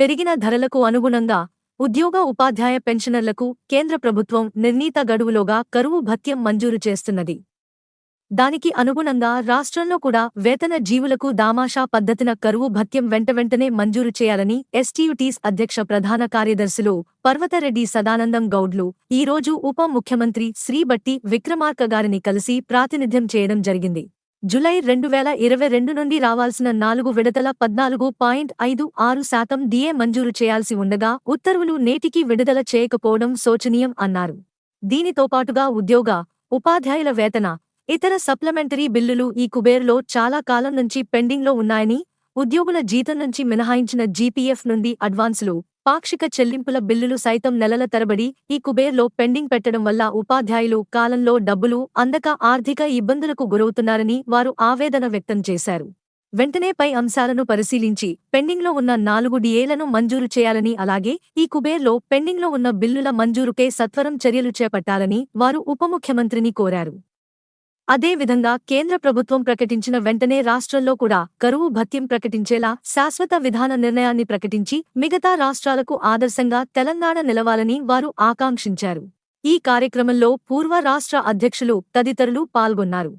పెరిగిన ధరలకు అనుగుణంగా ఉద్యోగ ఉపాధ్యాయ పెన్షనర్లకు కేంద్ర ప్రభుత్వం నిర్ణీత గడువులోగా కరువు భత్యం మంజూరు చేస్తున్నది. దానికి అనుగుణంగా రాష్ట్రంలో కూడా వేతన జీవులకు దామాషా పద్ధతిన కరువు భత్యం వెంట వెంటనే మంజూరు చేయాలని ఎస్టీయుటీస్ అధ్యక్ష ప్రధాన కార్యదర్శులు పర్వతరెడ్డి సదానందం గౌడ్లు ఈ రోజు ఉప ముఖ్యమంత్రి శ్రీబట్టి విక్రమార్క గారిని కలిసి ప్రాతినిధ్యం చేయడం జరిగింది. జులై రెండు వేల ఇరవై రెండు నుండి రావాల్సిన నాలుగు విడతల పద్నాలుగు పాయింట్ ఐదు ఆరు శాతం డిఏ మంజూరు చేయాల్సి ఉండగా ఉత్తర్వులు నేటికి విడుదల చేయకపోవడం శోచనీయం అన్నారు. దీనితో పాటుగా ఉద్యోగ ఉపాధ్యాయుల వేతన ఇతర సప్లిమెంటరీ బిల్లులు ఈ కుబేర్లో చాలా కాలం నుంచి పెండింగ్లో ఉన్నాయని ఉద్యోగుల జీతం నుంచి మినహాయించిన జీపీఎఫ్ నుండి అడ్వాన్సులు పాక్షిక చెల్లింపుల బిల్లులు సైతం నెలల తరబడి ఈ కుబేర్లో పెండింగ్ పెట్టడం వల్ల ఉపాధ్యాయులు కాలంలో డబ్బులు అందక ఆర్థిక ఇబ్బందులకు గురవుతున్నారని వారు ఆవేదన వ్యక్తం చేశారు. వెంటనే పై అంశాలను పరిశీలించి పెండింగ్లో ఉన్న నాలుగు డిఏలను మంజూరు చేయాలని అలాగే ఈ కుబేర్లో పెండింగ్లో ఉన్న బిల్లుల మంజూరుకే సత్వరం చర్యలు చేపట్టాలని వారు ఉప ముఖ్యమంత్రిని కోరారు. అదేవిధంగా కేంద్ర ప్రభుత్వం ప్రకటించిన వెంటనే రాష్ట్రంలో కూడా కరువు భత్యం ప్రకటించేలా శాశ్వత విధాన నిర్ణయాన్ని ప్రకటించి మిగతా రాష్ట్రాలకు ఆదర్శంగా తెలంగాణ నిలవాలని వారు ఆకాంక్షించారు. ఈ కార్యక్రమంలో పూర్వ రాష్ట్ర అధ్యక్షులు తదితరులు పాల్గొన్నారు.